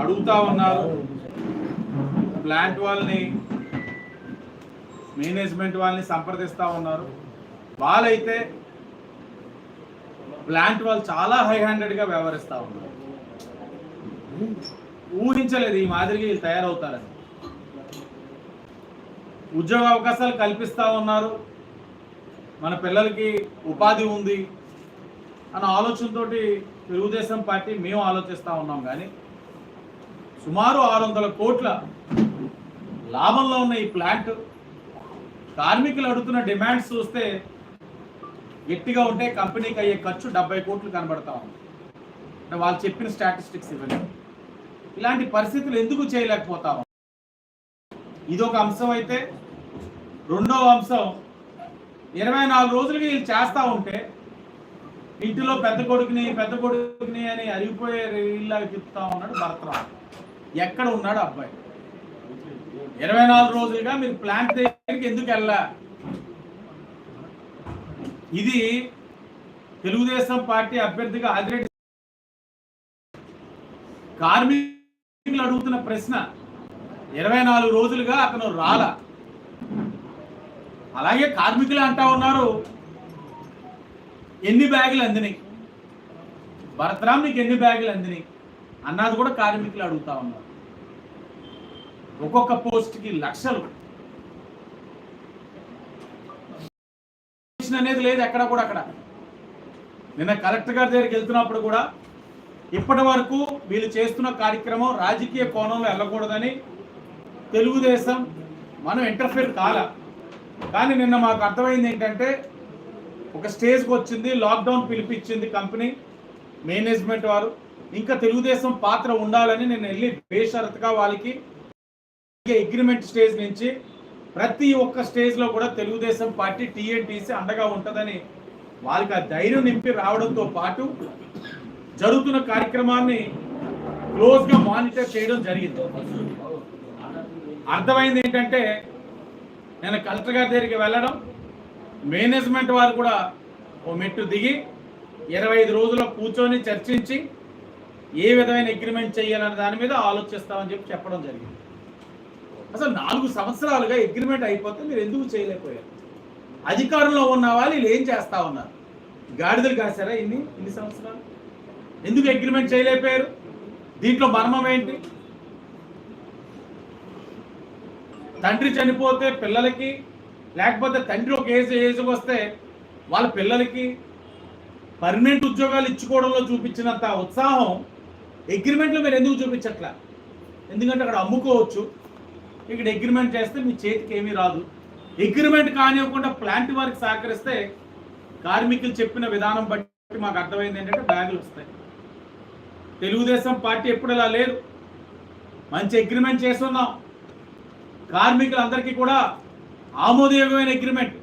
అడుగుతా ఉన్నారు. ప్లాంట్ వాళ్ళని మేనేజ్మెంట్ వాళ్ళని సంప్రదిస్తూ ఉన్నారు. వాళ్ళైతే ప్లాంట్ వాళ్ళు చాలా హై హ్యాండెడ్గా వ్యవహరిస్తూ ఉన్నారు. ఊహించలేదు ఈ మాదిరిగా వీళ్ళు తయారవుతారని. ఉద్యోగ అవకాశాలు కల్పిస్తూ ఉన్నారు. మన పిల్లలకి ఉపాధి ఉంది. అన్న ఆలోచనతోటి తెలుగుదేశం పార్టీ మేము ఆలోచిస్తూ ఉన్నాం కానీ సుమారు ఆరు వందల కోట్ల లాభంలో ఉన్న ఈ ప్లాంట్. కార్మికులు అడుగుతున్న డిమాండ్స్ చూస్తే గట్టిగా ఉంటే కంపెనీకి అయ్యే ఖర్చు డెబ్బై కోట్లు కనబడతా ఉంది. అంటే వాళ్ళు చెప్పిన స్టాటిస్టిక్స్ ఇవన్నీ. ఇలాంటి పరిస్థితులు ఎందుకు చేయలేకపోతా ఇది ఇదొక అంశం అయితే. రెండవ అంశం ఇరవై నాలుగు రోజులకి వీళ్ళు చేస్తూ ఉంటే ఇంటిలో పెద్ద కొడుకుని పెద్ద కొడుకుని అని అరిగిపోయే ఇల్లాగా తిప్పుతా ఉన్నాడు భరతరావు. ఎక్కడ ఉన్నాడు అబ్బాయి? ఇరవై నాలుగు రోజులుగా మీరు ప్లాంట్ దగ్గరికి ఎందుకు వెళ్ళా? ఇది తెలుగుదేశం పార్టీ అభ్యర్థిగా ఆదిరెడ్డి కార్మికులు అడుగుతున్న ప్రశ్న. ఇరవై నాలుగు రోజులుగా అతను రాల. అలాగే కార్మికులు అంటా ఉన్నారు. ఎన్ని బ్యాగులు అందినాయి? భరతరామ్ నీకు ఎన్ని బ్యాగులు అందినాయి? అన్నది కూడా కార్మికులు అడుగుతా ఉన్నారు. ఒక్కొక్క పోస్ట్కి లక్షలు. అనేది లేదు ఎక్కడ కూడా అక్కడ. నిన్న కలెక్టర్ గారి దగ్గరికి వెళ్తున్నప్పుడు కూడా ఇప్పటి వరకు వీళ్ళు చేస్తున్న కార్యక్రమం రాజకీయ కోణంలో వెళ్ళకూడదని తెలుగుదేశం మనం ఇంటర్ఫేర్ కాల. కానీ నిన్న మాకు అర్థమైంది ఏంటంటే ఒక స్టేజ్కి వచ్చింది లాక్డౌన్ పిలిపించింది కంపెనీ మేనేజ్మెంట్ వారు. ఇంకా తెలుగుదేశం పాత్ర ఉండాలని నేను వెళ్ళి బేషరత్గా వాళ్ళకి అగ్రిమెంట్ స్టేజ్ నుంచి ప్రతి ఒక్క స్టేజ్లో కూడా తెలుగుదేశం పార్టీ టీఎన్టీసీ అండగా ఉంటుందని వాళ్ళకి ఆ ధైర్యం నింపి రావడంతో పాటు జరుగుతున్న కార్యక్రమాన్ని క్లోజ్గా మానిటర్ చేయడం జరిగింది. అర్థమైంది ఏంటంటే నేను కలెక్టర్ గారి దగ్గరికి వెళ్ళడం మేనేజ్మెంట్ వారు కూడా ఓ మెట్టు దిగి ఇరవై ఐదు రోజుల్లో కూర్చొని చర్చించి ఏ విధమైన అగ్రిమెంట్ చేయాలనే దాని మీద ఆలోచిస్తామని చెప్పి చెప్పడం జరిగింది. అసలు నాలుగు సంవత్సరాలుగా అగ్రిమెంట్ అయిపోతే మీరు ఎందుకు చేయలేకపోయారు? అధికారంలో ఉన్న వాళ్ళు వీళ్ళు ఏం చేస్తా ఉన్నారు? గాడిదలు కాశారా ఇన్ని? ఇన్ని సంవత్సరాలు? ఎందుకు అగ్రిమెంట్ చేయలేకపోయారు? దీంట్లో మర్మం ఏంటి? తండ్రి చనిపోతే పిల్లలకి లేకపోతే తండ్రి ఒక ఏజ్ ఏజ్కి వస్తే వాళ్ళ పిల్లలకి పర్మనెంట్ ఉద్యోగాలు ఇచ్చుకోవడంలో చూపించినంత ఉత్సాహం అగ్రిమెంట్లో మీరు ఎందుకు చూపించట్లా? ఎందుకంటే అక్కడ అమ్ముకోవచ్చు. ఇక్కడ అగ్రిమెంట్ చేస్తే మీ చేతికి ఏమీ రాదు. అగ్రిమెంట్ కానివ్వకుండా ప్లాంట్ వారికి సహకరిస్తే కార్మికులు చెప్పిన విధానం బట్టి మాకు అర్థమైంది ఏంటంటే బ్యాగులు వస్తాయి. తెలుగుదేశం పార్టీ ఎప్పుడు ఇలా లేదు. మంచి అగ్రిమెంట్ చేస్తున్నాం. కార్మికులందరికీ కూడా ఆమోదయోగమైన అగ్రిమెంట్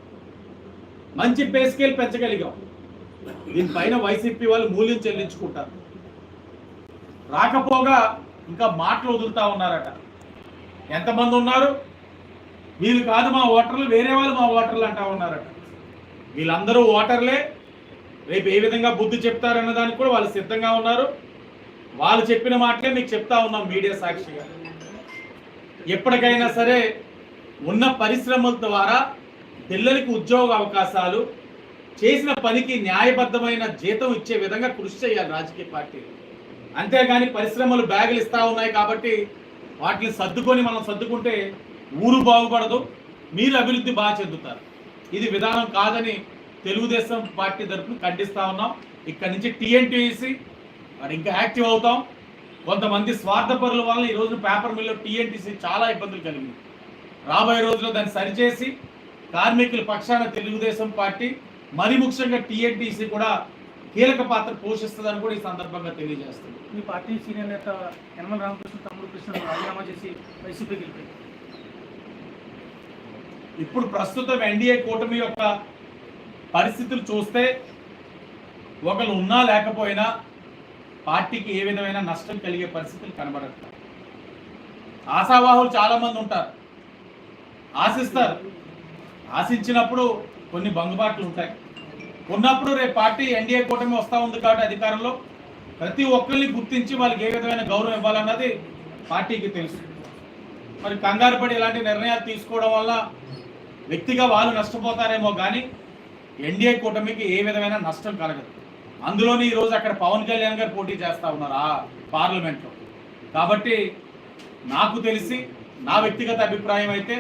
మంచి పే స్కేల్ పెంచగలిగాం. దీనిపైన వైసీపీ వాళ్ళు మూల్యం చెల్లించుకుంటారు. రాకపోగా ఇంకా మాటలు వదులుతా ఉన్నారట. ఎంతమంది ఉన్నారు? వీళ్ళు కాదు మా ఓటర్లు వేరే వాళ్ళు మా ఓటర్లు అంటా ఉన్నారట. వీళ్ళందరూ ఓటర్లే. రేపు ఏ విధంగా బుద్ధి చెప్తారన్న దానికి కూడా వాళ్ళు సిద్ధంగా ఉన్నారు. వాళ్ళు చెప్పిన మాటలే మీకు చెప్తా ఉన్నాం మీడియా సాక్షిగా. ఎప్పటికైనా సరే ఉన్న పరిశ్రమల ద్వారా పిల్లలకి ఉద్యోగ అవకాశాలు చేసిన పనికి న్యాయబద్ధమైన జీతం ఇచ్చే విధంగా కృషి చేయాలి రాజకీయ పార్టీలు. అంతేగాని పరిశ్రమలు బ్యాగులు ఇస్తా ఉన్నాయి కాబట్టి వాటిని సర్దుకొని మనం సర్దుకుంటే ఊరు బాగుపడదు మీరు అభివృద్ధి బాగా చెందుతారు. ఇది విధానం కాదని తెలుగుదేశం పార్టీ తరఫున ఖండిస్తా ఉన్నాం. ఇక్కడి నుంచి టీఎన్టీసీ మరి ఇంకా యాక్టివ్ అవుతాం. కొంతమంది స్వార్థపరుల వల్ల ఈరోజు పేపర్ మిల్లో టీఎన్టీసీ చాలా ఇబ్బందులు కలిగింది. రాబోయే రోజుల్లో దాన్ని సరిచేసి కార్మికుల పక్షాన తెలుగుదేశం పార్టీ మరి ముఖ్యంగా టీఎన్టీసీ కూడా కీలక పాత్ర పోషిస్తుందని కూడా ఈ సందర్భంగా తెలియజేస్తుంది. మీ పార్టీ సీనియర్ నేత యనమల రామకృష్ణ తమ్ముడు కృష్ణ రాజీనామా చేసి వైసీపీకి వెళ్ళిపోయింది ఇప్పుడు ప్రస్తుతం ఎన్డీఏ కూటమి యొక్క పరిస్థితులు చూస్తే ఒకరు ఉన్నా లేకపోయినా పార్టీకి ఏ విధమైన నష్టం కలిగే పరిస్థితులు కనబడట్లేదు ఆశావాహులు చాలా మంది ఉంటారు. ఆశిస్తారు. ఆశించినప్పుడు కొన్ని బంగుబాట్లు ఉంటాయి. ఉన్నప్పుడు రేపు పార్టీ ఎన్డీఏ కూటమి వస్తూ ఉంది కాబట్టి అధికారంలో ప్రతి ఒక్కరిని గుర్తించి వాళ్ళకి ఏ విధమైన గౌరవం ఇవ్వాలన్నది పార్టీకి తెలుసు. మరి కంగారు పడి ఇలాంటి నిర్ణయాలు తీసుకోవడం వల్ల వ్యక్తిగా వాళ్ళు నష్టపోతారేమో కానీ ఎన్డీఏ కూటమికి ఏ విధమైన నష్టం కలగదు. అందులోని ఈరోజు అక్కడ పవన్ కళ్యాణ్ గారు పోటీ చేస్తా ఉన్నారు ఆ పార్లమెంట్లో. కాబట్టి నాకు తెలిసి నా వ్యక్తిగత అభిప్రాయం అయితే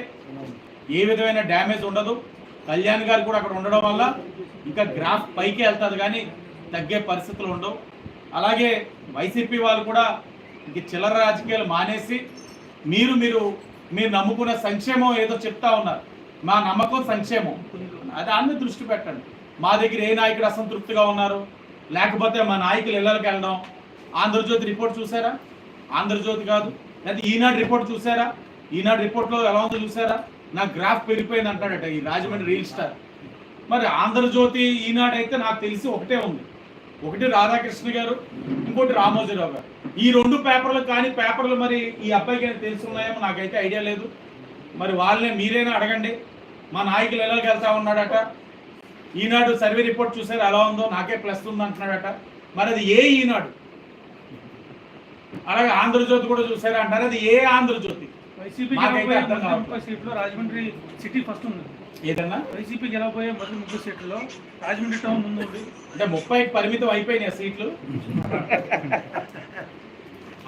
ఏ విధమైన డ్యామేజ్ ఉండదు. కళ్యాణ్ గారు కూడా అక్కడ ఉండడం వల్ల ఇంకా గ్రాఫ్ పైకి వెళ్తుంది కానీ తగ్గే పరిస్థితులు ఉండవు. అలాగే వైసీపీ వాళ్ళు కూడా ఇంక చిల్లర రాజకీయాలు మానేసి మీరు మీరు మీరు నమ్ముకున్న సంక్షేమం ఏదో చెప్తా ఉన్నారు. మా నమ్మకం సంక్షేమం. దాన్ని దృష్టి పెట్టండి. మా దగ్గర ఏ నాయకుడు అసంతృప్తిగా ఉన్నారు? లేకపోతే మా నాయకులు ఇళ్ళకి వెళ్ళడం. ఆంధ్రజ్యోతి రిపోర్ట్ చూసారా? ఆంధ్రజ్యోతి కాదు. లేదా ఈనాడు రిపోర్ట్ చూసారా? ఈనాడు రిపోర్ట్లో ఎలా ఉందో చూసారా? నా గ్రాఫ్ పెరిగిపోయింది అంటాడట ఈ రాజమండ్రి రీల్ స్టార్. మరి ఆంధ్రజ్యోతి ఈనాడైతే నాకు తెలిసి ఒకటే ఉంది. ఒకటి రాధాకృష్ణ గారు ఇంకోటి రామోజీరావు గారు. ఈ రెండు పేపర్లు కానీ పేపర్లు మరి ఈ అబ్బాయికి ఏమైనా తెలుసున్నాయేమో నాకైతే ఐడియా లేదు. మరి వాళ్ళని మీరైనా అడగండి. మా నాయకులు ఎలా వెళ్తా ఉన్నాడట? ఈనాడు సర్వే రిపోర్ట్ చూసారు ఎలా ఉందో నాకే ప్లస్ ఉంది అంటున్నాడట. మరి అది ఏ ఈనాడు? అలాగే ఆంధ్రజ్యోతి కూడా చూసారా అంటారు అది ఏ ఆంధ్రజ్యోతి? వైసీపీ గెలవబోయే మొదటి. ముప్పై సీట్లో రాజమండ్రి సిటీ ఫస్ట్ ఉంది. ఏదన్నా? వైసీపీ గెలవబోయే మొదటి ముప్పై సీట్లలో రాజమండ్రి టౌన్ ముందు ఉంది. అంటే ముప్పైకి పరిమితం అయిపోయినాయి ఆ సీట్లు.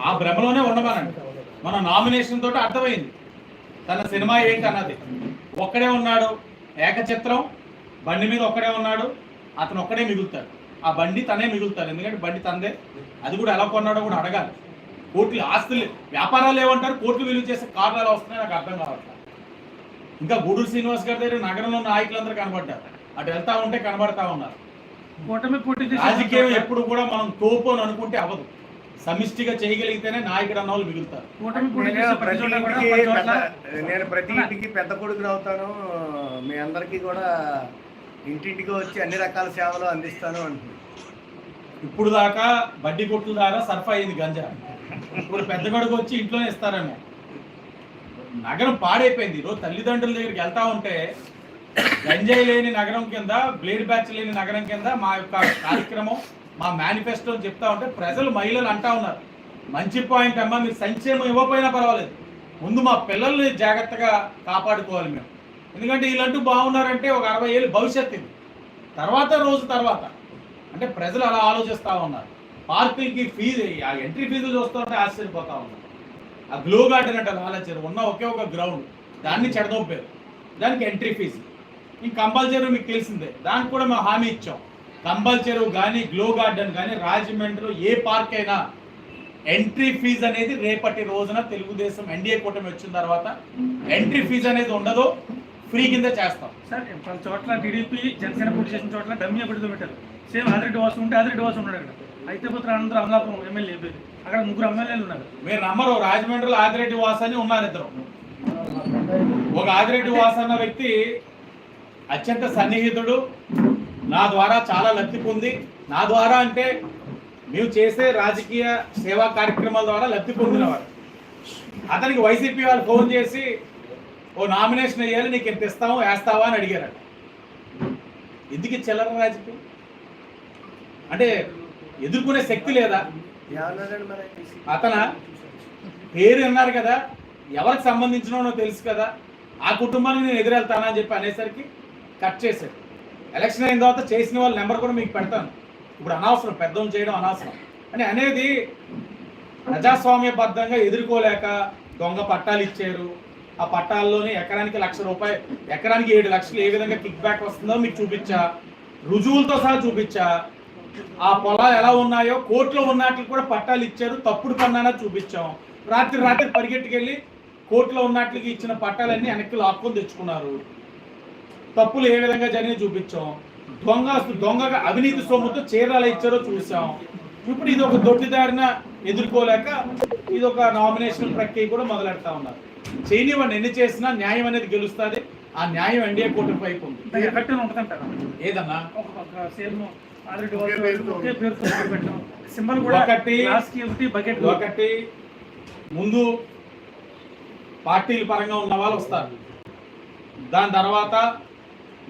ఆ భ్రమలోనే ఉండమనండి మన నామినేషన్ తోటి అర్థమైంది. తన సినిమా ఏంటి అన్నది ఒక్కడే ఉన్నాడు ఏకచిత్రం. బండి మీద ఒక్కడే ఉన్నాడు అతను ఒక్కడే మిగులుతాడు. ఆ బండి తనే మిగులుతాడు. ఎందుకంటే బండి తందే అది కూడా ఎలా కొన్నాడో కూడా అడగాలి. కోట్లు ఆస్తులు వ్యాపారాలు ఏమంటారు కోట్లు విలువ చేసే కార్లు ఎలా వస్తున్నాయి నాకు అర్థం కావట్లేదు. ఇంకా గూడూరు శ్రీనివాస్ గారి దగ్గర నగరంలో ఉన్న నాయకులందరూ కనబడ్డారు. అటు వెళ్తా ఉంటే కనబడతా ఉన్నారు. రాజకీయం ఎప్పుడు కూడా మనం తోపు అని అనుకుంటే అవ్వదు. సమిష్టిగా చేయగలిగితేనే నాయకుడు అన్న వాళ్ళు మిగులుతారు. నేను ప్రతి ఇంటికి పెద్ద- నేను ప్రతి ఇంటికి పెద్ద కొడుకుని అవుతాను. మీ అందరికీ కూడా ఇంటింటికి వచ్చి అన్ని రకాల సేవలు అందిస్తాను అంటున్నాను. ఇప్పుడు దాకా బడ్డీ కొట్ల ద్వారా సర్ఫ్ అయింది గంజా. ఇప్పుడు పెద్ద గడుగు వచ్చి ఇంట్లోనే ఇస్తారేమో. నగరం పాడైపోయింది. ఈరోజు తల్లిదండ్రుల దగ్గరికి వెళ్తా ఉంటే గంజాయి లేని నగరం కింద బ్లేడ్ బ్యాచ్ లేని నగరం కింద మా యొక్క కార్యక్రమం మా మేనిఫెస్టో అని చెప్తా ఉంటే ప్రజలు మహిళలు అంటా ఉన్నారు. మంచి పాయింట్ అమ్మా మీరు సంక్షేమం ఇవ్వకపోయినా పర్వాలేదు. ముందు మా పిల్లల్ని జాగ్రత్తగా కాపాడుకోవాలి మేము. ఎందుకంటే వీళ్ళంటూ బాగున్నారంటే ఒక అరవై ఏళ్ళు భవిష్యత్తు ఇది. తర్వాత రోజు తర్వాత. అంటే ప్రజలు అలా ఆలోచిస్తూ ఉన్నారు. పార్కులకి ఫీజు ఆ ఎంట్రీ ఫీజులు చూస్తుంటే ఆశ్చర్యపోతా ఉన్నారు. ఆ గ్లో గార్డెన్ అంటే ఆలోచన ఉన్న ఒకే ఒక గ్రౌండ్. దాన్ని చెడదొప్పారు దానికి ఎంట్రీ ఫీజు. ఇంక కంపల్సరీ మీకు తెలిసిందే. దానికి కూడా మేము హామీ ఇచ్చాం. కంపల్సరీ కానీ గ్లో గార్డెన్ కానీ రాజమండ్రిలో ఏ పార్క్ అయినా ఎంట్రీ ఫీజు అనేది రేపటి రోజున తెలుగుదేశం ఎన్డీఏ కూటమి వచ్చిన తర్వాత ఎంట్రీ ఫీజు అనేది ఉండదు. ఫ్రీ కింద చేస్తాం. సార్ పలు చోట్ల టీడీపీ జనసేన పోటీ చేసిన చోట్ల డమ్మీ అభివృద్ధి పెట్టారు. సేమ్ ఆదిరెడ్డి వాసు ఉంటే ఆదిరెడ్డి వాసు ఉన్నాడు అక్కడ. అయితే పుత్ర ఆనందరావు అమలాపురం ఎమ్మెల్యే అక్కడ ముగ్గురు ఎమ్మెల్యేలు ఉన్నారు. మీరు నమ్మరు రాజమండ్రిలో ఆదిరెడ్డి వాస్ అని ఉన్నారు ఇద్దరు. ఒక ఆదిరెడ్డి వాస్ అన్న వ్యక్తి అత్యంత సన్నిహితుడు. నా ద్వారా చాలా లబ్ధి పొంది నా ద్వారా అంటే మేము చేసే రాజకీయ సేవా కార్యక్రమాల ద్వారా లబ్ధి పొందినవాడు. అతనికి వైసీపీ వాళ్ళు ఫోన్ చేసి ఓ నామినేషన్ వేయాలి నీకు ఎంత ఇస్తాము వేస్తావా అని అడిగారట. ఎందుకు చిల్లర రాజకీయం అంటే ఎదుర్కొనే శక్తి లేదా? అతన? పేరు అన్నారు కదా ఎవరికి సంబంధించినో తెలుసు కదా ఆ కుటుంబానికి నేను ఎదురెళ్తానని చెప్పి అనేసరికి కట్ చేశాడు. ఎలక్షన్ అయిన తర్వాత చేసిన వాళ్ళ నెంబర్ కూడా మీకు పెడతాను. ఇప్పుడు అనవసరం పెద్దం చేయడం అనవసరం. అని అనేది ప్రజాస్వామ్యబద్ధంగా ఎదుర్కోలేక దొంగ పట్టాలు ఇచ్చారు ఆ పట్టాల్లోనే ఎకరానికి లక్ష రూపాయలు ఎకరానికి ఏడు లక్షలు ఏ విధంగా కిక్ బ్యాక్ వస్తుందో మీకు చూపించా. రుజువులతో సహా చూపించా. ఆ పొలాలు ఎలా ఉన్నాయో కోర్టులో ఉన్నట్లు కూడా పట్టాలు ఇచ్చారు తప్పుడు పన్నానా చూపించాం. రాత్రి రాత్రి పరిగెట్టుకెళ్ళి కోర్టులో ఉన్నట్లకి ఇచ్చిన పట్టాలన్నీ వెనక్కి లాక్కొని తెచ్చుకున్నారు. తప్పులు ఏ విధంగా జరిగి చూపించాం. దొంగ దొంగగా అవినీతి సొమ్ముతో చీరాలు ఇచ్చారో చూసాం ఇప్పుడు ఇది ఒక దొడ్డిదారిన ఎదుర్కోలేక ఇది ఒక నామినేషన్ ప్రక్రియ కూడా మొదలెడతా ఉన్నారు. చేయనివ్వండి ఎన్ని చేసినా న్యాయం అనేది గెలుస్తుంది. ఆ న్యాయం ఎన్డీఏ కూటమి వైపు ఉంది. ఏదన్నా? సింబల్ కూడా ఒకటి బకెట్ ఒకటి. ముందు పార్టీల పరంగా ఉన్న వాళ్ళు వస్తారు. దాని తర్వాత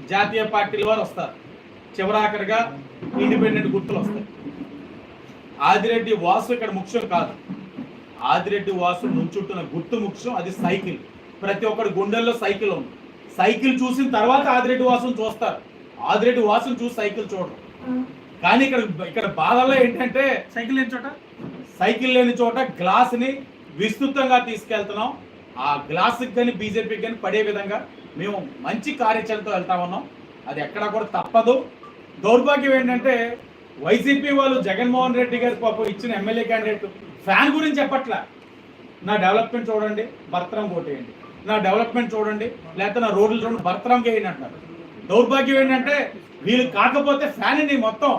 జాతీయ పార్టీల వారు వస్తారు. చివరాఖరిగా ఇండిపెండెంట్ గుర్తులు వస్తాయి. ఆదిరెడ్డి వాసు ఇక్కడ ముఖ్యం కాదు. ఆదిరెడ్డి వాసు ముంచుంటున్న గుర్తు ముఖ్యం అది సైకిల్. ప్రతి ఒక్కరి గుండెల్లో సైకిల్ ఉంది. సైకిల్ చూసిన తర్వాత ఆదిరెడ్డి వాసును చూస్తారు. ఆదిరెడ్డి వాసును చూసి సైకిల్ చూడరు. కానీ ఇక్కడ ఇక్కడ బాధలో ఏంటంటే సైకిల్ లేని చోట? సైకిల్ లేని చోట గ్లాస్ని విస్తృతంగా తీసుకెళ్తున్నాం. ఆ గ్లాస్ కానీ బీజేపీకి కానీ పడే విధంగా మేము మంచి కార్యాచరణతో వెళ్తా ఉన్నాం. అది ఎక్కడా కూడా తప్పదు. దౌర్భాగ్యం ఏంటంటే వైసీపీ వాళ్ళు జగన్మోహన్ రెడ్డి గారి పాపం ఇచ్చిన ఎమ్మెల్యే క్యాండిడేట్ ఫ్యాన్ గురించి చెప్పట్లా. నా డెవలప్మెంట్ చూడండి భర్తరం కొట్టేయండి. నా డెవలప్మెంట్ చూడండి లేకపోతే నా రోడ్లు చూడండి భర్తరం వేయండి అంటారు. దౌర్భాగ్యం ఏంటంటే వీళ్ళు కాకపోతే ఫ్యాన్ని మొత్తం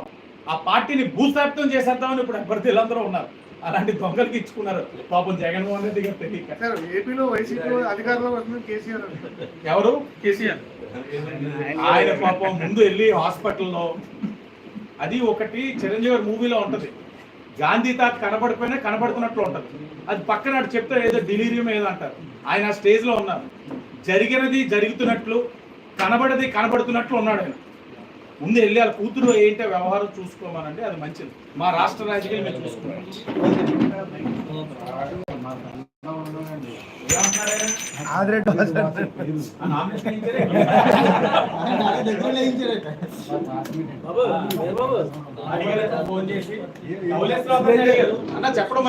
ఆ పార్టీని భూస్థాపితం చేసేద్దామని ఇప్పుడు అభ్యర్థులందరూ ఉన్నారు. అలాంటి దొంగలకి ఇచ్చుకున్నారు. పాపం జగన్మోహన్ రెడ్డి గారు తెలియక. ఏపీలో వైసీపీ అధికారంలో కేసీఆర్ ఎవరు? కేసీఆర్. ఆయన పాపం ముందు వెళ్ళి హాస్పిటల్లో అది ఒకటి చిరంజీవి గారి మూవీలో ఉంటది. గాంధీ తాత కనబడిపోయినా కనబడుతున్నట్లు ఉంటుంది. అది పక్కన చెప్తే ఏదో డిలీరియం ఏదో అంటారు. ఆయన ఆ స్టేజ్లో ఉన్నారు. జరిగినది జరుగుతున్నట్లు కనబడది కనబడుతున్నట్లు ఉన్నాడు ఆయన. ముందు వెళ్ళి వాళ్ళ కూతురు ఏంటో వ్యవహారం చూసుకోమనండి అది మంచిది. మా రాష్ట్ర రాజకీయాలు మేము చూసుకున్నాం ఆదిరెడ్డి ఫోన్ చేసి అన్న చెప్పడం